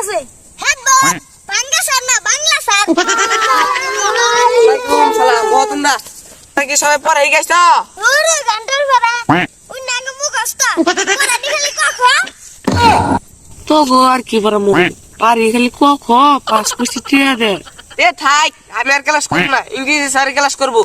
আছে। এই হ্যাঁ। কি বড় মুখ? হ্যাঁ। পারি খালি কখ পাস করছি টিয়া দে। এ থাক আমি আর ক্লাস করব হ্যাঁ। না। ইংরেজি স্যার ক্লাস করব।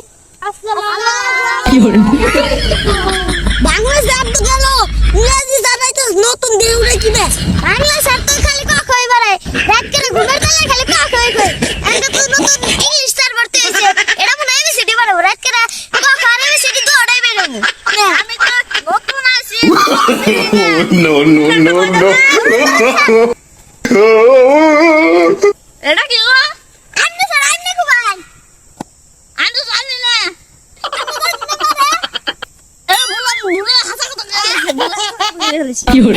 নতুন দিয়ে উড়ে কিবে বাংলা স্যার তো খালি কক হয়ে বেড়ায়। রাত করে ঘুমের বেলায় খালি কক হয়ে কই একটা তো নতুন ইংলিশ স্যার ভর্তি হয়েছে। এটা মনে হয় এবিসিডি বানাবো। রাত করে কক আর এবিসিডি তো ওটাই বেরোবো আমি তো নতুন আছি। No, no, no, no. এটা কি গো আন্নে স্যার আন্নে কো ভাই আন্নে জানি না এ বললাম ভুলে হাসা কথা ভুলে গেছি কি হলো কার মারে স্কুলের কি খবর